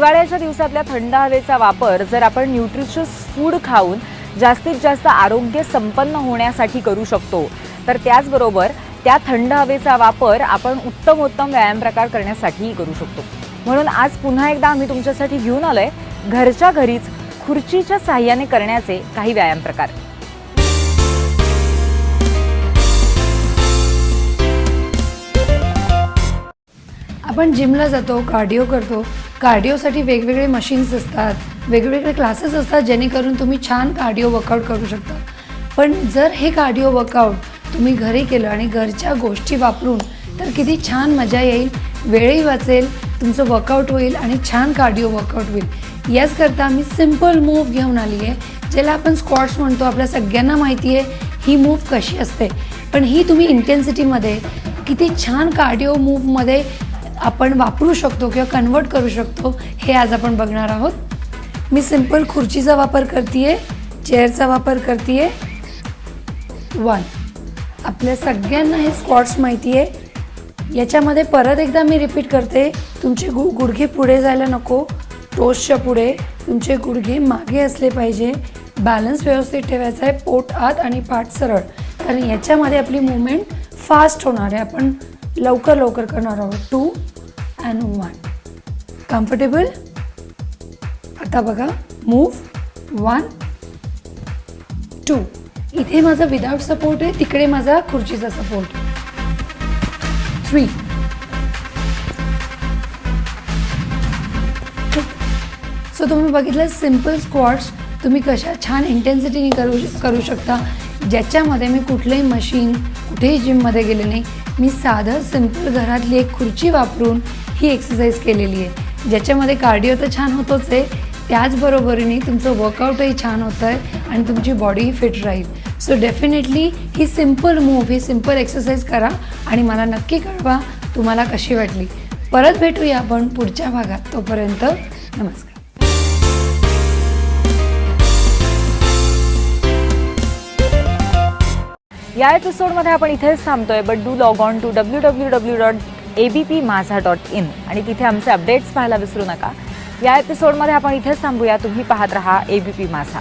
दिवसातल्या थंड हवेचा वापर जर आपण न्यूट्रिशियस फूड खाऊन जास्तीत जास्त आरोग्य संपन्न होण्यासाठी करू शकतो तर त्याचबरोबर त्या थंड हवेचा वापर आपण उत्तम उत्तम व्यायाम प्रकार करण्यासाठीही करू शकतो. म्हणून आज पुन्हा एकदा आम्ही तुमच्यासाठी घेऊन आलोय घरच्या घरीच खुर्चीच्या साह्याने करण्याचे काही व्यायाम प्रकार. आपण जिमला जातो कार्डिओ करतो कार्डिओसाठी वेगवेगळे मशीन्स असतात वेगवेगळे क्लासेस असतात जेणेकरून तुम्ही छान कार्डिओ वर्कआउट करू शकता. पण जर हे कार्डिओ वर्कआउट तुम्ही घरी केलं आणि घरच्या गोष्टी वापरून तर किती छान मजा येईल वेळही वाचेल तुमचं वर्कआउट होईल आणि छान कार्डिओ वर्कआउट होईल. याचकरता मी सिंपल मूव घेऊन आली आहे ज्याला आपण स्क्वॉट्स म्हणतो आपल्या सगळ्यांना माहिती आहे ही मूव कशी असते. पण ही तुम्ही इंटेन्सिटीमध्ये किती छान कार्डिओ मूवमध्ये आपण वापरू शकतो किंवा कन्वर्ट करू शकतो हे आज आपण बघणार आहोत. मी सिंपल खुर्चीचा वापर करते चेअरचा वापर करते वन आपल्या सगळ्यांना हे स्क्वॉट्स माहिती आहे याच्यामध्ये परत एकदा मी रिपीट करते तुमचे गु गुडघे पुढे जायला नको. टोसच्या पुढे तुमचे गुडघे मागे असले पाहिजे. बॅलन्स व्यवस्थित ठेवायचा आहे पोट आत आणि पाठ सरळ. कारण याच्यामध्ये आपली मुवमेंट फास्ट होणार आहे. आपण लवकर लवकर करणार आहोत. टू अँड वन कम्फर्टेबल आता बघा. मूव वन टू इथे माझा विदाउट सपोर्ट आहे तिकडे माझा खुर्चीचा सपोर्ट थ्री सो तुम्ही बघितलं सिंपल स्क्वॉट्स तुम्ही कशा छान इंटेन्सिटीने करू करू शकता. ज्याच्यामध्ये मी कुठलंही मशीन कुठेही जिममध्ये गेले नाही. मी साधं सिंपल घरातली एक खुर्ची वापरून ही एक्सरसाइज केलेली आहे. ज्याच्यामध्ये कार्डिओ तर छान होतोच आहे. त्याचबरोबरीने तुमचं वर्कआउटही छान होतं आहे आणि तुमची बॉडीही फिट राहील. सो डेफिनेटली ही सिंपल मूव्ह ही सिंपल एक्सरसाइज करा आणि मला नक्की कळवा तुम्हाला कशी वाटली. परत भेटूया आपण पुढच्या भागात. तोपर्यंत नमस्कार. या एपिसोडमध्ये आपण इथेच थांबतोय. But do log on to W W W dot A B P Majha dot in. आणि तिथे आमचे अपडेट्स पाहायला विसरू नका. या एपिसोडमध्ये आपण इथेच थांबूया. तुम्ही पाहत रहा ए बी पी माझा.